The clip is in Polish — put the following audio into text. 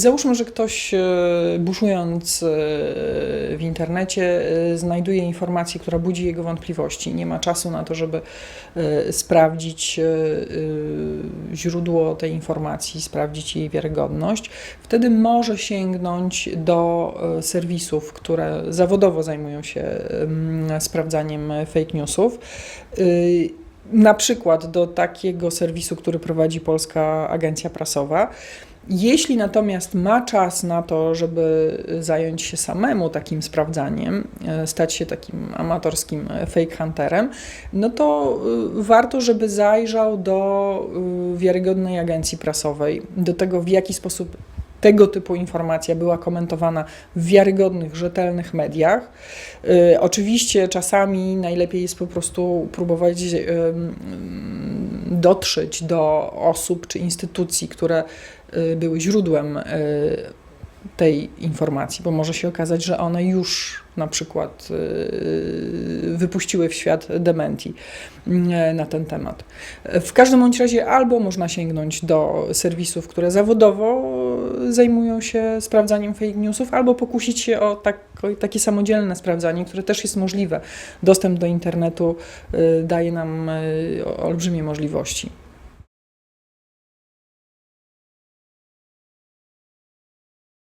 Załóżmy, że ktoś e, buszując e, w internecie e, znajduje informację, która budzi jego wątpliwości. Nie ma czasu na to, żeby sprawdzić źródło tej informacji, sprawdzić jej wiarygodność. Wtedy może sięgnąć do serwisów, które zawodowo zajmują się em, sprawdzaniem fake newsów. Na przykład do takiego serwisu, który prowadzi Polska Agencja Prasowa. Jeśli natomiast ma czas na to, żeby zająć się samemu takim sprawdzaniem, e, stać się takim amatorskim e, fake hunterem, no to y, warto, żeby zajrzał do wiarygodnej agencji prasowej, do tego, w jaki sposób tego typu informacja była komentowana w wiarygodnych, rzetelnych mediach. Oczywiście czasami najlepiej jest po prostu próbować dotrzeć do osób czy instytucji, które y, były źródłem y, tej informacji, bo może się okazać, że one już na przykład y, wypuściły w świat dementi na ten temat. W każdym bądź razie albo można sięgnąć do serwisów, które zawodowo zajmują się sprawdzaniem fake newsów, albo pokusić się o tak, takie samodzielne sprawdzanie, które też jest możliwe. Dostęp do internetu y, daje nam y, olbrzymie możliwości.